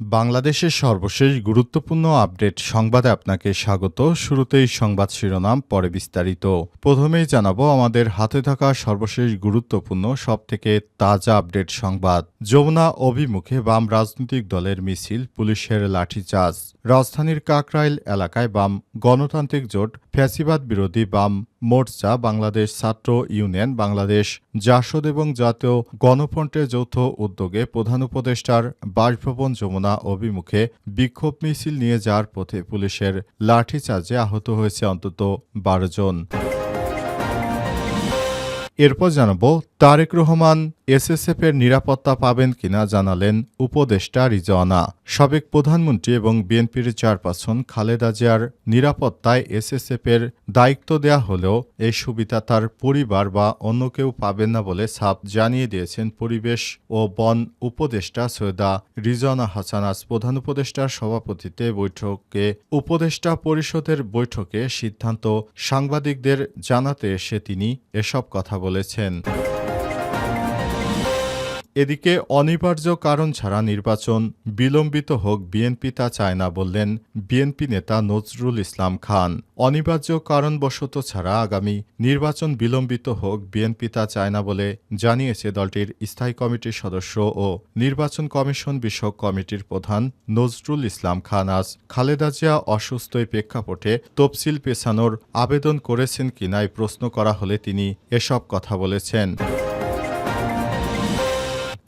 বাংলাদেশের সর্বশেষ গুরুত্বপূর্ণ আপডেট সংবাদে আপনাকে স্বাগত। শুরুতেই সংবাদ শিরোনাম, পরে বিস্তারিত। প্রথমেই জানাব, আমাদের হাতে থাকা সর্বশেষ গুরুত্বপূর্ণ, সবথেকে তাজা আপডেট সংবাদ। যমুনা অভিমুখে বাম রাজনৈতিক দলের মিছিল, পুলিশের লাঠিচার্জ। রাজধানীর কাকরাইল এলাকায় বাম গণতান্ত্রিক জোট ফ্যাসিবাদ বিরোধী বাম মোর্চা, বাংলাদেশ ছাত্র ইউনিয়ন, বাংলাদেশ জাসদ এবং জাতীয় গণফ্রন্টের যৌথ উদ্যোগে প্রধান উপদেষ্টার বাসভবন যমুনা অভিমুখে বিক্ষোভ মিছিল নিয়ে যাওয়ার পথে পুলিশের লাঠিচার্জে আহত হয়েছে অন্তত বারো জন। এরপর জানাব তারেক রহমান এসএসএফ এর নিরাপত্তা পাবেন কিনা জানালেন উপদেষ্টা রিজওয়ানা। সাবেক প্রধানমন্ত্রী এবং বিএনপির চেয়ারপারসন খালেদা জিয়ার নিরাপত্তায় এসএসএফ এর দায়িত্ব দেয়া হলেও এই সুবিধা তার পরিবার বা অন্য কেউ পাবেন না বলে সাপ জানিয়ে দিয়েছেন পরিবেশ ও বন উপদেষ্টা সৈয়দা রিজওয়ানা হাসান। আজ প্রধান উপদেষ্টার সভাপতিত্বে বৈঠকে উপদেষ্টা পরিষদের বৈঠকে সিদ্ধান্ত সাংবাদিকদের জানাতে এসে তিনি এসব কথা বলেছেন। এদিকে অনিবার্য কারণ ছাড়া নির্বাচন বিলম্বিত হোক বিএনপি তা চায় না বললেন বিএনপি নেতা নজরুল ইসলাম খান। অনিবার্য কারণবশত ছাড়া আগামী নির্বাচন বিলম্বিত হোক বিএনপি তা চায় না বলে জানিয়েছে দলটির স্থায়ী কমিটির সদস্য ও নির্বাচন কমিশন বিষয়ক কমিটির প্রধান নজরুল ইসলাম খান আজ খালেদা জিয়া অসুস্থ প্রেক্ষাপটে তফসিল পেছানোর আবেদন করেছেন কিনা প্রশ্ন করা হলে তিনি এসব কথা বলেছেন।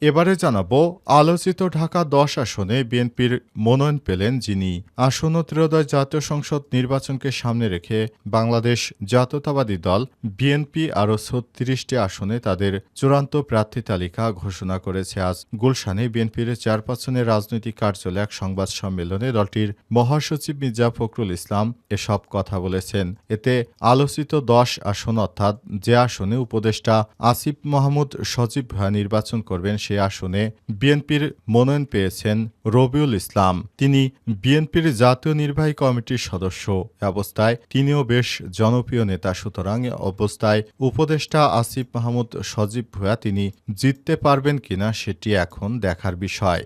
এবারে জানাব, আলোচিত ঢাকা দশ আসনে বিএনপির মনোনয়ন পেলেন যিনি। আসন্ন ত্রয়োদশ জাতীয় সংসদ নির্বাচনকে সামনে রেখে বাংলাদেশ জাতীয়তাবাদী দল বিএনপি আরও ছত্রিশটি আসনে তাদের চূড়ান্ত প্রার্থী তালিকা ঘোষণা করেছে। আজ গুলশানে বিএনপির চেয়ারপারসনের রাজনৈতিক কার্যালয়ে এক সংবাদ সম্মেলনে দলটির মহাসচিব মির্জা ফখরুল ইসলাম এসব কথা বলেছেন। এতে আলোচিত দশ আসন অর্থাৎ যে আসনে উপদেষ্টা আসিফ মাহমুদ সচিব নির্বাচন করবেন সে আসনে বিএনপির মনোনয়ন পেয়েছেন রবিউল ইসলাম। তিনি বিএনপির জাতীয় নির্বাহী কমিটির সদস্য। অবস্থায় তিনিও বেশ জনপ্রিয় নেতা। সুতরাং অবস্থায় উপদেষ্টা আসিফ মাহমুদ সজীব ভূয়া তিনি জিততে পারবেন কিনা সেটি এখন দেখার বিষয়।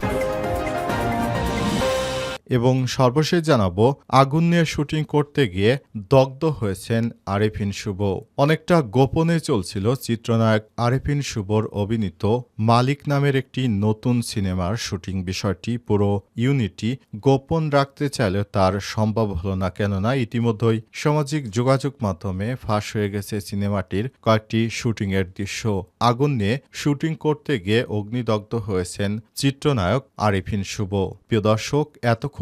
এবং সর্বশেষ জানাব, আগুন নিয়ে শুটিং করতে গিয়ে দগ্ধ হয়েছেন আরেফিন শুভ। অনেকটা গোপনে চলছিল চিত্রনায়ক আরেফিন শুভর অভিনীত মালিক নামের একটি নতুন সিনেমার শুটিং বিষয়টি। পুরো ইউনিটি গোপন রাখতে চাইলেও তার সম্ভব হলো না, কেননা ইতিমধ্যেই সামাজিক যোগাযোগ মাধ্যমে ফাঁস হয়ে গেছে সিনেমাটির কয়েকটি শুটিংয়ের দৃশ্য। আগুন নিয়ে শুটিং করতে গিয়ে অগ্নিদগ্ধ হয়েছেন চিত্রনায়ক আরিফিন শুভ। প্রিয় দর্শক, এতক্ষণ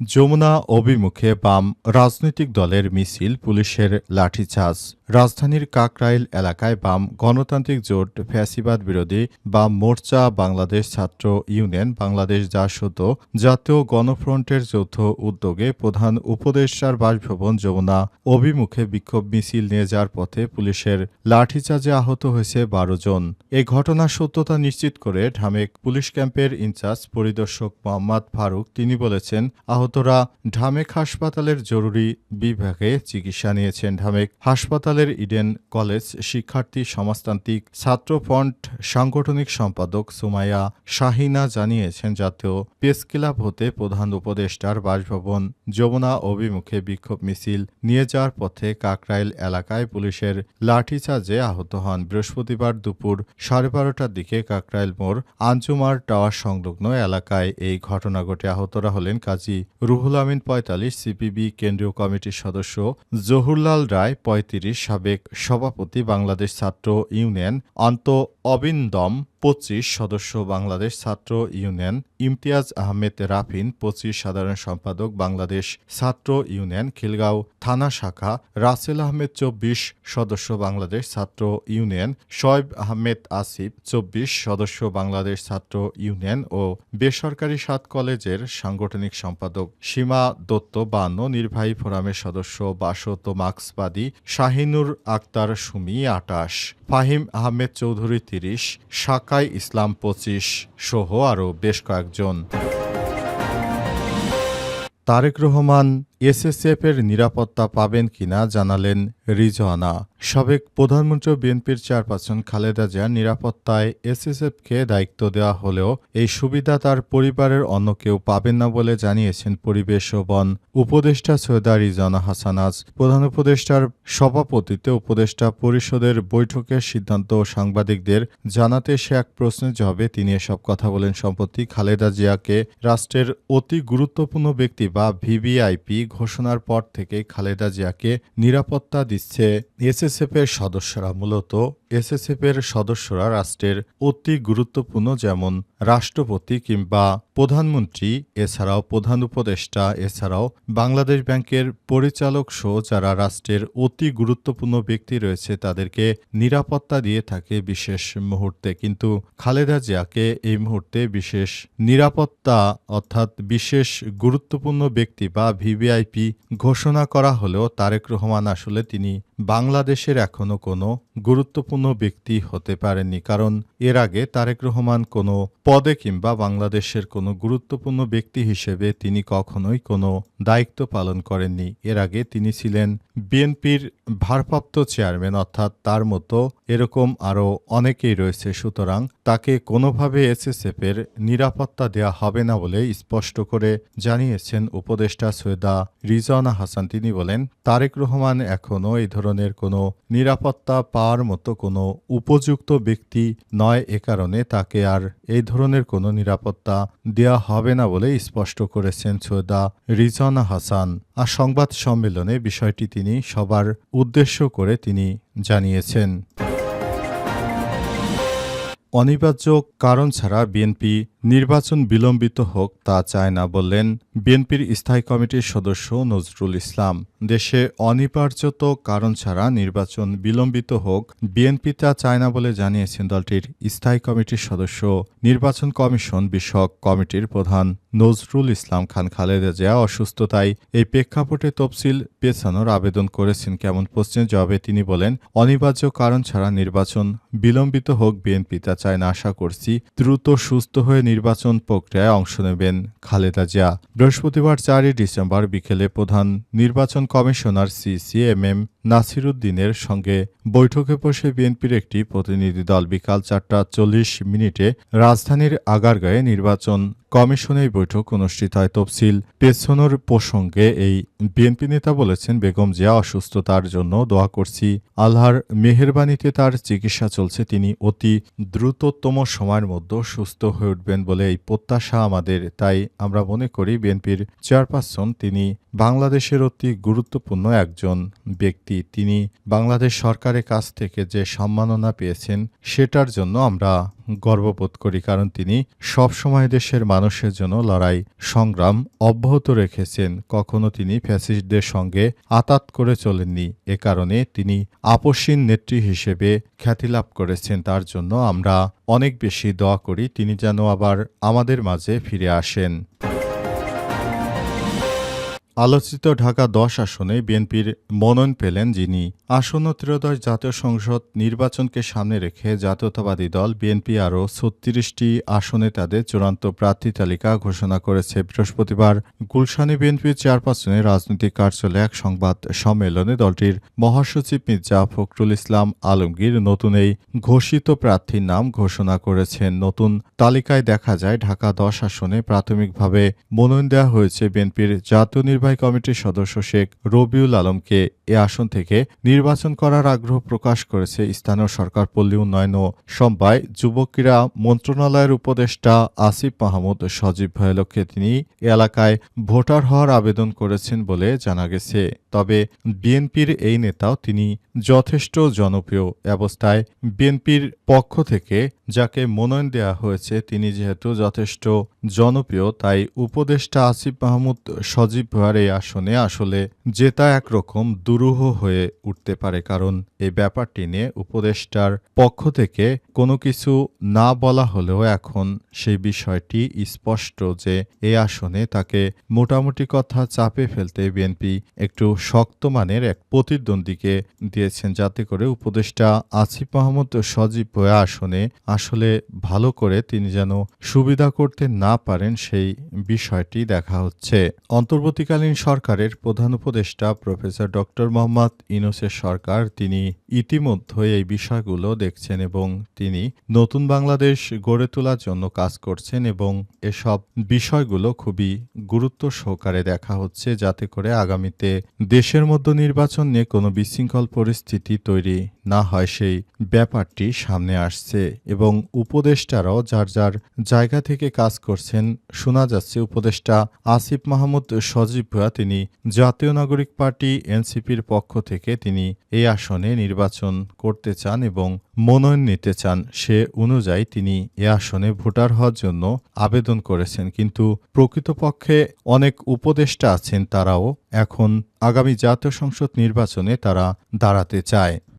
যমুনা অভিমুখে বাম রাজনৈতিক দলের মিছিল, পুলিশের লাঠিচার্জ। রাজধানীর কাকরাইল এলাকায় বাম গণতান্ত্রিক জোট ফ্যাসিবাদ বিরোধী বাম মোর্চা বাংলাদেশ ছাত্র ইউনিয়ন, বাংলাদেশ জাসদ জাতীয় গণফ্রন্টের যৌথ উদ্যোগে প্রধান উপদেষ্টার বাসভবন যমুনা অভিমুখে বিক্ষোভ মিছিল নিয়ে যাওয়ার পথে পুলিশের লাঠিচার্জে আহত হয়েছে বারো জন। এ ঘটনার সত্যতা নিশ্চিত করে ঢামেক পুলিশ ক্যাম্পের ইনচার্জ পরিদর্শক মোহাম্মদ ফারুক তিনি বলেছেন আহতরা ঢামেক হাসপাতালের জরুরি বিভাগে চিকিৎসা নিয়েছেন ঢামেক হাসপাতালের ইডেন কলেজ শিক্ষার্থী, সমাজতান্ত্রিক ছাত্র ফ্রন্ট সাংগঠনিক সম্পাদক সুমাইয়া শাহিনা জানিয়েছেন, জাতীয় প্রেস ক্লাব হতে প্রধান উপদেষ্টার বাসভবন যমুনা অভিমুখে বিক্ষোভ মিছিল নিয়ে যাওয়ার পথে কাকরাইল এলাকায় পুলিশের লাঠিচার্জে আহত হন। বৃহস্পতিবার দুপুর সাড়ে বারোটার দিকে কাকরাইল মোড় আঞ্জুমার টাওয়ার সংলগ্ন এলাকায় এই ঘটনা ঘটে। আহতরা হলেন কাজী রুহুল আমিন পঁয়তাল্লিশ, সিপিবি কেন্দ্রীয় কমিটির সদস্য জহুরলাল রায় পঁয়ত্রিশ, সাবেক সভাপতি বাংলাদেশ ছাত্র ইউনিয়ন অন্ত অবিন্দম পঁচিশ সদস্য বাংলাদেশ ছাত্র ইউনিয়ন ইমতিয়াজ আহমেদ রাফিন, পঁচিশ সাধারণ সম্পাদক বাংলাদেশ ছাত্র ইউনিয়ন খিলগাঁও থানা শাখা, রাসেল আহমেদ চব্বিশ সদস্য বাংলাদেশ ছাত্র ইউনিয়ন, শোয়েব আহমেদ আসিফ চব্বিশ সদস্য বাংলাদেশ ছাত্র ইউনিয়ন ও বেসরকারি সাত কলেজের সাংগঠনিক সম্পাদক। সীমা দত্ত বান্ন, নির্বাহী ফোরামের সদস্য বাসত মার্ক্সবাদী, শাহিনুর আক্তার সুমি আটাশ। ফাহিম আহমেদ চৌধুরী তিরিশ সাকাই ইসলাম পঁচিশ সহ আরও বেশ কয়েকজন। তারেক রহমান এসএসএফ এর নিরাপত্তা পাবেন কিনা জানালেন রিজওয়ানা। সাবেক প্রধানমন্ত্রী বিএনপির চেয়ারপারসন খালেদা জিয়ার নিরাপত্তায় এসএসএফকে দায়িত্ব দেওয়া হলেও এই সুবিধা তার পরিবারের অন্য কেউ পাবেন না বলে জানিয়েছেন পরিবেশ ও বন উপদেষ্টা সৈয়দা রিজওয়ানা হাসানাজ প্রধান উপদেষ্টার সভাপতিত্বে উপদেষ্টা পরিষদের বৈঠকের সিদ্ধান্ত সাংবাদিকদের জানাতে সে এক প্রশ্নের জবাবে তিনি এসব কথা বলেন। সম্প্রতি খালেদা জিয়াকে রাষ্ট্রের অতি গুরুত্বপূর্ণ ব্যক্তি বা ভিভিআইপি ঘোষণার পর থেকে খালেদা জিয়াকে নিরাপত্তা দিচ্ছে এসএসএফ এর সদস্যরা মূলত এসএসএফ এর সদস্যরা রাষ্ট্রের অতি গুরুত্বপূর্ণ যেমন রাষ্ট্রপতি কিংবা প্রধানমন্ত্রী, এছাড়াও প্রধান উপদেষ্টা, এছাড়াও বাংলাদেশ ব্যাংকের পরিচালক সহ যারা রাষ্ট্রের অতি গুরুত্বপূর্ণ ব্যক্তি রয়েছে তাদেরকে নিরাপত্তা দিয়ে থাকে বিশেষ মুহূর্তে। কিন্তু খালেদা জিয়াকে এই মুহূর্তে বিশেষ নিরাপত্তা অর্থাৎ বিশেষ গুরুত্বপূর্ণ ব্যক্তি বা ভিভিআইপি ঘোষণা করা হলেও তারেক রহমান আসলে তিনি বাংলাদেশের এখনও কোনো গুরুত্বপূর্ণ ব্যক্তি হতে পারেননি। কারণ এর আগে তারেক রহমান কোনো পদে কিংবা বাংলাদেশের কোনো গুরুত্বপূর্ণ ব্যক্তি হিসেবে তিনি কখনোই কোনো দায়িত্ব পালন করেননি। এর আগে তিনি ছিলেন বিএনপির ভারপ্রাপ্ত চেয়ারম্যান, অর্থাৎ তার মতো এরকম আরও অনেকেই রয়েছে, সুতরাং তাকে কোনোভাবে এসএসএফের নিরাপত্তা দেয়া হবে না বলে স্পষ্ট করে জানিয়েছেন উপদেষ্টা সৈয়দা রিজওয়ানা হাসান। তিনি বলেন, তারেক রহমান এখনও এই ধরনের কোনো নিরাপত্তা পাওয়ার মতো কোনো উপযুক্ত ব্যক্তি নয়, এ কারণে তাকে আর এই ধরনের কোনো নিরাপত্তা দেয়া হবে না বলে স্পষ্ট করেছেন সৈয়দা রিজওয়ানা হাসান। আর সংবাদ সম্মেলনে বিষয়টি তিনি সবার উদ্দেশ্য করে তিনি জানিয়েছেন। অনিবার্য কারণ ছাড়া বিএনপি নির্বাচন বিলম্বিত হোক তা চায় না বললেন বিএনপির স্থায়ী কমিটির সদস্য নজরুল ইসলাম। দেশে অনিবার্যত কারণ ছাড়া নির্বাচন বিলম্বিত হোক বিএনপি তা চায় না বলে জানিয়েছেন দলটির স্থায়ী কমিটির সদস্য। নির্বাচন কমিশন বিষয়ক কমিটির প্রধান নজরুল ইসলাম খান খালেদা জিয়া অসুস্থতায় এই প্রেক্ষাপটে তফসিল পেছানোর আবেদন করেছেন কেমন প্রশ্নের জবাবে তিনি বলেন, অনিবার্য কারণ ছাড়া নির্বাচন বিলম্বিত হোক বিএনপি তা চায় না আশা করছি দ্রুত সুস্থ হয়ে নির্বাচন প্রক্রিয়ায় অংশ নেবেন খালেদা জিয়া। বৃহস্পতিবার চারই ডিসেম্বর বিকেলে প্রধান নির্বাচন কমিশনার সিসি এম এম নাসিরুদ্দিনের সঙ্গে বৈঠকে বসে বিএনপির একটি প্রতিনিধি দল বিকাল চারটা চল্লিশ মিনিটে রাজধানীর আগারগাঁয়ে নির্বাচন কমিশনে বৈঠক অনুষ্ঠিত হয়। তফসিল পেছনোর প্রসঙ্গে এই বিএনপি নেতা বলেছেন, বেগম জিয়া অসুস্থতার জন্য দোয়া করছি, আল্লাহর মেহেরবানিতে তার চিকিৎসা চলছে, তিনি অতি দ্রুততম সময়ের মধ্যে সুস্থ হয়ে উঠবেন বলে এই প্রত্যাশা আমাদের। তাই আমরা মনে করি, বিএনপির চেয়ারপারসন তিনি বাংলাদেশের অতি গুরুত্বপূর্ণ একজন ব্যক্তি। তিনি বাংলাদেশ সরকারের কাছ থেকে যে সম্মাননা পেয়েছেন, সেটার জন্য আমরা গর্ববোধ করি। কারণ তিনি সবসময় দেশের মানুষের জন্য লড়াই, সংগ্রাম অব্যাহত রেখেছেন। কখনো তিনি ফ্যাসিস্টদের সঙ্গে আতাত করে চলেননি। এ কারণে তিনি আপসীন নেত্রী হিসেবে খ্যাতি লাভ করেছেন। তার জন্য আমরা অনেক বেশি দোয়া করি। তিনি যেন আবার আমাদের মাঝে ফিরে আসেন। আলোচিত ঢাকা দশ আসনে বিএনপির মনোনয়ন পেলেন যিনি আসন্ন ত্রয়োদশ জাতীয় সংসদ নির্বাচনকে সামনে রেখে জাতীয়তাবাদী দল বিএনপি আরও ছত্রিশটি আসনে তাদের চূড়ান্ত প্রার্থী তালিকা ঘোষণা করেছে। বৃহস্পতিবার গুলশানে বিএনপির চেয়ারপারসনের রাজনৈতিক কার্যালয়ে এক সংবাদ সম্মেলনে দলটির মহাসচিব মির্জা ফখরুল ইসলাম আলমগীর নতুন এই ঘোষিত প্রার্থীর নাম ঘোষণা করেছেন। নতুন তালিকায় দেখা যায়, ঢাকা দশ আসনে প্রাথমিকভাবে মনোনয়ন দেওয়া হয়েছে বিএনপির জাতীয় নির্বাহী কমিটির সদস্য শেখ রবিউল আলমকে এ আসন থেকে নির্বাচন করার আগ্রহ প্রকাশ করেছে স্থানীয় সরকার পল্লী উন্নয়ন ও সমবায় যুব ক্রীড়া মন্ত্রণালয়ের উপদেষ্টা আসিফ মাহমুদ সজীব ভয়ের লক্ষ্যে তিনি এলাকায় ভোটার হওয়ার আবেদন করেছেন বলে জানা গেছে। তবে বিএনপির এই নেতাও তিনি যথেষ্ট জনপ্রিয় অবস্থায় বিএনপির পক্ষ থেকে যাকে মনোনয়ন দেওয়া হয়েছে তিনি যেহেতু যথেষ্ট জনপ্রিয়, তাই উপদেষ্টা আসিফ মাহমুদ সজীব ভুয়ার এই আসনে আসলে জেতা একরকম দুরূহ হয়ে উঠতে পারে, কারণ এই ব্যাপারটি নিয়ে উপদেষ্টার পক্ষ থেকে কোনো কিছু না বলা হলেও এখন সেই বিষয়টি স্পষ্ট যে এই আসনে তাকে মোটামুটি কথা চাপে ফেলতে বিএনপি একটু শক্ত মানের এক প্রতিদ্বন্দ্বীকে দিয়েছেন, যাতে করে উপদেষ্টা আসিফ মাহমুদ সজীব ভুয়া আসনে আসলে ভালো করে তিনি যেন সুবিধা করতে না পারেন সেই বিষয়টি দেখা হচ্ছে। অন্তর্বর্তীকালীন সরকারের প্রধান উপদেষ্টা প্রফেসর ডক্টর মোহাম্মদ ইনোসের সরকার তিনি ইতিমধ্যে এই বিষয়গুলো দেখছেন এবং তিনি নতুন বাংলাদেশ গড়ে তোলার জন্য কাজ করছেন এবং এসব বিষয়গুলো খুবই গুরুত্ব সহকারে দেখা হচ্ছে যাতে করে আগামীতে দেশের মধ্যে নির্বাচন নিয়ে কোনো বিশৃঙ্খল পরিস্থিতি তৈরি না হয় সেই ব্যাপারটি সামনে আসছে এবং উপদেষ্টারাও যার যার জায়গা থেকে কাজ করছেন শোনা যাচ্ছে উপদেষ্টা আসিফ মাহমুদ সজীব ভুয়া তিনি জাতীয় নাগরিক পার্টি এনসিপির পক্ষ থেকে তিনি এই আসনে নির্বাচন করতে চান এবং মনোনয়ন নিতে চান। সে অনুযায়ী তিনি এ আসনে ভোটার হওয়ার জন্য আবেদন করেছেন। কিন্তু প্রকৃতপক্ষে অনেক উপদেষ্টা আছেন, তারাও এখন আগামী জাতীয় সংসদ নির্বাচনে তারা দাঁড়াতে চায়।